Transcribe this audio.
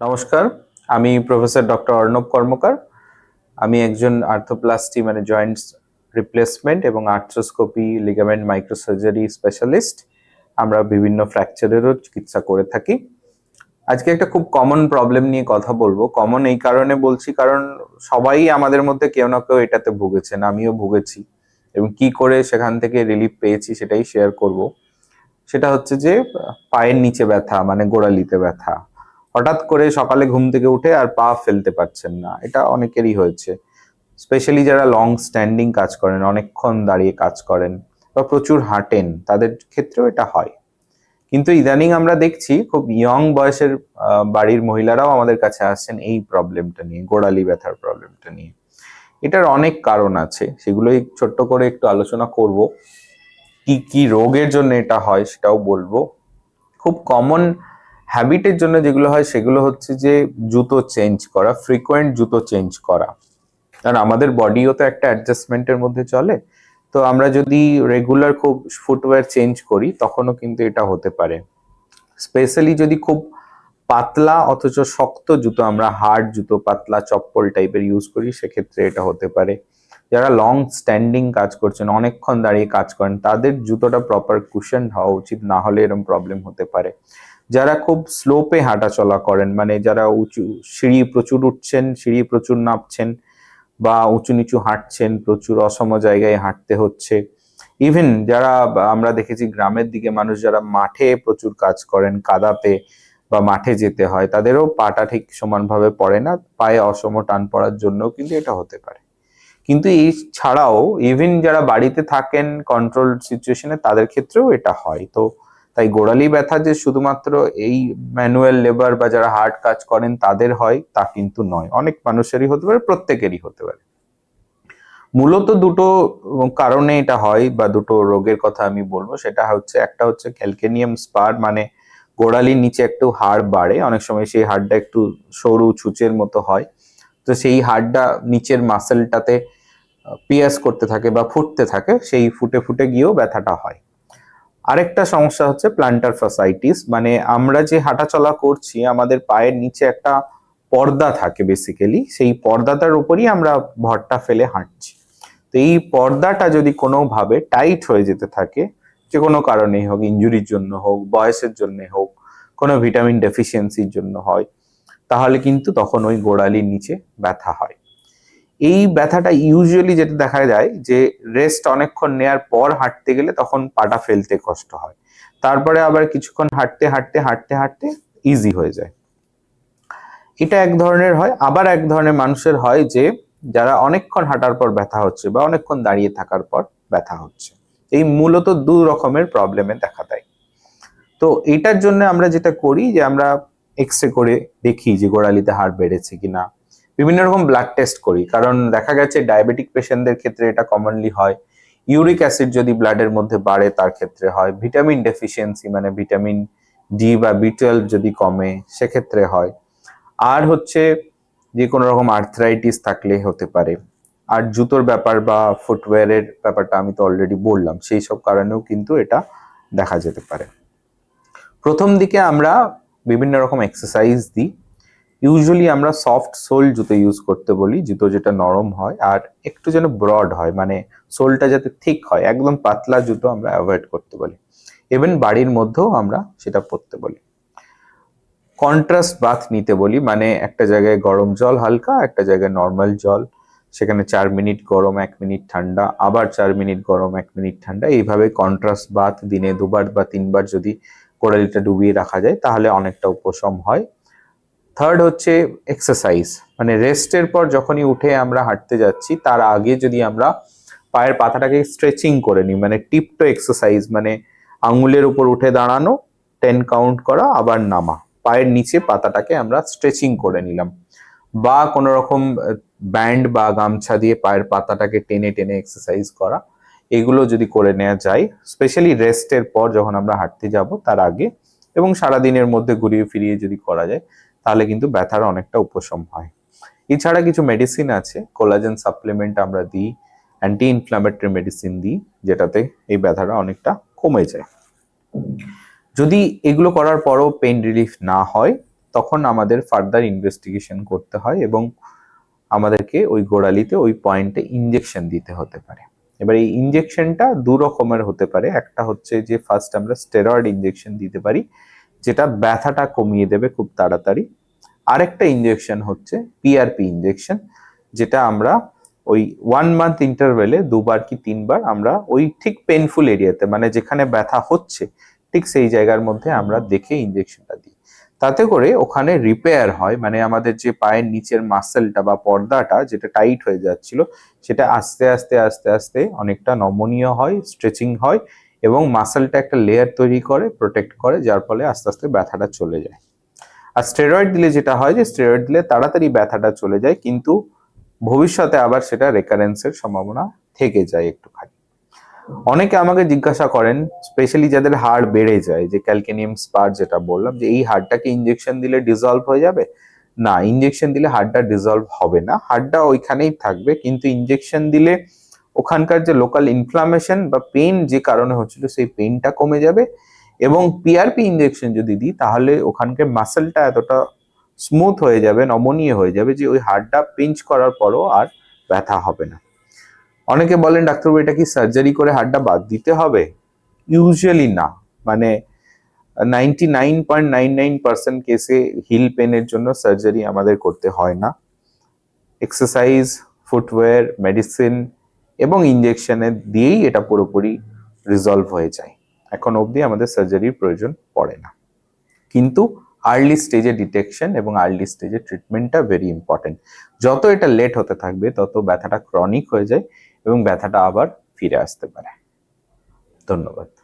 নমস্কার, আমি professor doctor Arnab কর্মকার। আমি একজন আর্থোপ্লাস্টি মানে জয়েন্টস রিপ্লেসমেন্ট এবং আর্থ্রোস্কোপি লিগামেন্ট মাইক্রোসার্জারি স্পেশালিস্ট আমরা বিভিন্ন ফ্র্যাকচারেরও চিকিৎসা করে থাকি। আজকে একটা খুব কমন প্রবলেম নিয়ে কথা বলব। কমন এই কারণে বলছি কারণ সবাই আমাদের মধ্যে কেউ না কেউ এটাতে ভুগেছেন, আমিও ভুগেছি। এবং কি করে সেখান থেকে রিলিফ পেয়েছি সেটাই শেয়ার করব। সেটা হচ্ছে যে পায়ের নিচে ব্যথা মানে গোড়ালিতে ব্যথা। হঠাৎ করে সকালে ঘুম থেকে উঠে আর পা ফেলতে পারছেন না। এটা অনেকেরই হয়েছে। স্পেশালি যারা লং স্ট্যান্ডিং কাজ করেন, অনেকক্ষণ দাঁড়িয়ে কাজ করেন বা প্রচুর হাঁটেন, তাদের ক্ষেত্রেও এটা হয়। কিন্তু ইদানিং আমরা দেখছি খুব ইয়ং বয়সের বাড়ির মহিলারাও আমাদের কাছে আসছেন এই প্রবলেমটা নিয়ে, গোড়ালি ব্যথার প্রবলেমটা নিয়ে। এটার অনেক কারণ আছে, সেগুলোই ছোট্ট করে একটু আলোচনা করব। কি কি রোগের জন্য এটা হয় সেটাও বলব। খুব কমন হ্যাবিটের জন্য যেগুলো হয় সেগুলো হচ্ছে যে জুতো চেঞ্জ করা ফ্রিকোয়েন্ট জুতো চেঞ্জ করা। কারণ আমাদের বডিও তো একটা অ্যাডজাস্টমেন্টের মধ্যে চলে। তো আমরা যদি রেগুলার খুব ফুটওয়্যার চেঞ্জ করি, তখনও কিন্তু এটা হতে পারে। স্পেশালি যদি খুব পাতলা অথচ শক্ত জুতো, আমরা হার্ড জুতো, পাতলা চপ্পল টাইপের ইউজ করি, সেক্ষেত্রে এটা হতে পারে। যারা লং স্ট্যান্ডিং কাজ করছেন, অনেকক্ষণ দাঁড়িয়ে কাজ করেন, তাদের জুতোটা প্রপার কুশন হওয়া উচিত, না হলে এরকম প্রবলেম হতে পারে। যারা খুব স্লোপে হাঁটাচলা করেন মানে যারা উঁচু, সিঁড়ি প্রচুর উঠছেন, সিঁড়ি প্রচুর নামছেন বা উঁচু নিচু হাঁটছেন, প্রচুর অসম জায়গায় হাঁটতে হচ্ছে। ইভেন যারা আমরা দেখেছি গ্রামের দিকে মানুষ যারা মাঠে প্রচুর কাজ করেন, কাদাতে বা মাঠে যেতে হয়, তাদেরও পাটা ঠিক সমানভাবে পড়ে না, পায়ে অসম টান পড়ার জন্য কিন্তু এটা হতে পারে। কিন্তু এই ছাড়াও ইভেন যারা বাড়িতে থাকেন কন্ট্রোল সিচুয়েশনে তাদের ক্ষেত্রেও এটা হয়। তো তাই গোড়ালি ব্যথা যে শুধুমাত্র এই ম্যানুয়াল লেবার বা যারা হার্ড কাজ করেন তাদের হয়, তা কিন্তু নয়। অনেক মানুষেরই হতে পারে, প্রত্যেকেরই হতে পারে। মূলত দুটো কারণে এটা হয় বা দুটো রোগের কথা আমি বলব। সেটা হচ্ছে, একটা হচ্ছে ক্যালকেনিয়াম স্পার মানে গোড়ালির নিচে একটু হাড় বাড়ে। অনেক সময় সেই হাড়টা একটু সরু ছুঁচের মতো হয়। তো সেই হাড়টা নিচের মাসেলটাতে পিয়াস করতে থাকে বা ফুটতে থাকে, সেই ফুটে ফুটে গিয়েও ব্যথাটা হয়। আরেকটা সমস্যা হচ্ছে প্লান্টার ফাসাইটিস মানে আমরা যে হাঁটাচলা করছি, আমাদের পায়ের নিচে একটা পর্দা থাকে বেসিক্যালি সেই পর্দাটার উপরই আমরা ভরটা ফেলে হাঁটছি। তো এই পর্দাটা যদি কোনোভাবে টাইট হয়ে যেতে থাকে, যে কোনো কারণেই হোক ইঞ্জুরির জন্য হোক, বয়সের জন্য হোক, কোনো ভিটামিন ডেফিসিয়েন্সির জন্য হয়, তাহলে কিন্তু তখন ওই গোড়ালির নিচে ব্যথা হয়। এই ব্যথাটা ইউজুয়ালি যেটা দেখা যায় যে রেস্ট অনেকক্ষণ নেয়ার পর হাঁটতে গেলে তখন পাটা ফেলতে কষ্ট হয়। তারপরে আবার কিছুক্ষণ হাঁটতে হাঁটতে হাঁটতে হাঁটতে ইজি হয়ে যায়। এটা এক ধরনের হয়। আবার এক ধরনের মানুষের হয় যে যারা অনেকক্ষণ হাঁটার পর ব্যথা হচ্ছে বা অনেকক্ষণ দাঁড়িয়ে থাকার পর ব্যথা হচ্ছে। এই মূলত দু রকমের প্রবলেমে দেখা দেয়। তো এটার জন্য আমরা যেটা করি যে আমরা এক্স রে করে দেখি যে গোড়ালিতে হাড় বেড়েছে কিনা। বিভিন্ন রকম ব্লাড টেস্ট করি। কারণ দেখা গেছে ডায়াবেটিক পেশেন্টদের ক্ষেত্রে এটা কমনলি হয়। ইউরিক অ্যাসিড যদি ব্লাডের মধ্যে বাড়ে, তার ক্ষেত্রে হয়। ভিটামিন ডেফিসিয়েন্সি মানে ভিটামিন ডি বা বি যদি কমে, সেক্ষেত্রে হয়। আর হচ্ছে যে কোনো রকম আর্থ্রাইটিস থাকলে হতে পারে। আর জুতোর ব্যাপার বা ফুটওয়্যারের ব্যাপারটা আমি তো অলরেডি বললাম, সেই সব কারণেও কিন্তু এটা দেখা যেতে পারে। প্রথম দিকে আমরা বিভিন্ন রকম এক্সারসাইজ দিই। ইউজুয়ালি আমরা সফট সোল জুতো ইউজ করতে বলি, জুতো যেটা নরম হয় আর একটু যেন ব্রড হয় মানে সোলটা যাতে ঠিক হয়, একদম পাতলা জুতো আমরা অ্যাভয়েড করতে বলি। ইভেন বাড়ির মধ্যেও আমরা সেটা পরতে বলি। কন্ট্রাস্ট বাথ নিতে বলি মানে একটা জায়গায় গরম জল হালকা, একটা জায়গায় নর্মাল জল, সেখানে চার মিনিট গরম, এক মিনিট ঠান্ডা, আবার চার মিনিট গরম, এক মিনিট ঠান্ডা। এইভাবে কন্ট্রাস্ট বাথ দিনে দুবার বা তিনবার যদি কোড়ালিটা ডুবিয়ে রাখা যায়, তাহলে অনেকটা উপশম হয়। থার্ড হচ্ছে এক্সারসাইজ মানে রেস্টের পর যখনই উঠে আমরা হাঁটতে যাচ্ছি, তার আগে যদি আমরা পায়ের পাতাটাকে স্ট্রেচিং করে নিই মানে টিপটো এক্সারসাইজ মানে আঙুলের উপর উঠে দাঁড়ানো টেন কাউন্ট করা, আবার নামা। পায়ের নিচে পাতাটাকে আমরা স্ট্রেচিং করে নিলাম। বা কোনো রকম ব্যান্ড বা গামছা দিয়ে পায়ের পাতাটাকে টেনে টেনে এক্সারসাইজ করা, এগুলো যদি করে নেওয়া যায় স্পেশালি রেস্টের পর যখন আমরা হাঁটতে যাব, তার আগে এবং সারাদিনের মধ্যে ঘুরিয়ে ফিরিয়ে যদি করা যায় তাহলে কিন্তু ব্যথার অনেকটা উপশম হয়। এছাড়া কিছু মেডিসিন আছে কোলাজেন সাপ্লিমেন্ট আমরা দিই অ্যান্টি ইনফ্লামেটরি মেডিসিন দিই, যেটাতে এই ব্যথাটা অনেকটা কমে যায়। যদি এগুলো করার পরও পেন রিলিফ না হয়, তখন আমাদের ফার্দার ইনভেস্টিগেশন করতে হয় এবং আমাদেরকে ওই গোড়ালিতে ওই পয়েন্টে ইঞ্জেকশন দিতে হতে পারে। এবার এই ইঞ্জেকশনটা দু রকমের হতে পারে। একটা হচ্ছে যে ফার্স্ট আমরা স্টেরয়েড ইঞ্জেকশন দিতে পারি যেটা ব্যথাটা কমিয়ে দেবে খুব তাড়াতাড়ি। আরেকটা ইঞ্জেকশন হচ্ছে পিআরপি ইঞ্জেকশন যেটা আমরা ওই ওয়ান মান্থ ইন্টারভেলে দুবার কি তিনবার আমরা ওই ঠিক পেনফুল এরিয়াতে মানে যেখানে ব্যথা হচ্ছে, ঠিক সেই জায়গার মধ্যে আমরা দেখে ইঞ্জেকশনটা দিই। তাতে করে ওখানে রিপেয়ার হয় মানে আমাদের যে পায়ের নিচের মাসেলটা বা পর্দাটা যেটা টাইট হয়ে যাচ্ছিল, সেটা আস্তে আস্তে আস্তে আস্তে অনেকটা নমনীয় হয় স্ট্রেচিং হয় এবং মাসেলটা একটা লেয়ার তৈরি করে প্রোটেক্ট করে, যার ফলে আস্তে আস্তে ব্যথাটা চলে যায়। আর স্টেরয়েড দিলে যেটা হয় যে স্টেরয়েড দিলে তাড়াতাড়ি ব্যথাটা চলে যায়, কিন্তু ভবিষ্যতে আবার সেটা রেকারেন্সের সম্ভাবনা থেকে যায় একটুখানি। অনেকে আমাকে জিজ্ঞাসা করেন স্পেশালি যাদের হাড় বেড়ে যায়, যে ক্যালকেনিয়াম স্পার যেটা বললাম, যে এই হাড়টাকে ইঞ্জেকশন দিলে ডিজলভ হয়ে যাবে? না ইঞ্জেকশন দিলে হাড়টা ডিজলভ হবে না। হাড়টা ওইখানেই থাকবে, কিন্তু ইঞ্জেকশন দিলে ওখানকার যে লোকাল ইনফ্লামেশন বা পেন যে কারণে হচ্ছিল, সেই পেনটা কমে যাবে এবং পিআরপি ইঞ্জেকশন যদি দিই, তাহলে ওখানকার মাসেলটা এতটা স্মুথ হয়ে যাবে, নমনীয় হয়ে যাবে যে ওই হাড়টা পিঞ্চ করার পরও আর ব্যথা হবে না। অনেকে বলেন, ডাক্তারবাবু, এটা কি সার্জারি করে হাড়টা বাদ দিতে হবে? ইউজুয়ালি না। মানে ninety nine point nine nine percent কেসে হিল পেনের জন্য সার্জারি আমাদের করতে হয় না। এক্সারসাইজ ফুটওয়্যার মেডিসিন এবং ইঞ্জেকশনে দিয়েই এটা পুরোপুরি রিজলভ হয়ে যায়। এখন অবধি আমাদের সার্জারির প্রয়োজন পড়ে না। কিন্তু আর্লি স্টেজে ডিটেকশন এবং আর্লি স্টেজে ট্রিটমেন্টটা ভেরি ইম্পর্টেন্ট যত এটা লেট হতে থাকবে, তত ব্যথাটা ক্রনিক হয়ে যায় এবং ব্যথাটা আবার ফিরে আসতে পারে। ধন্যবাদ।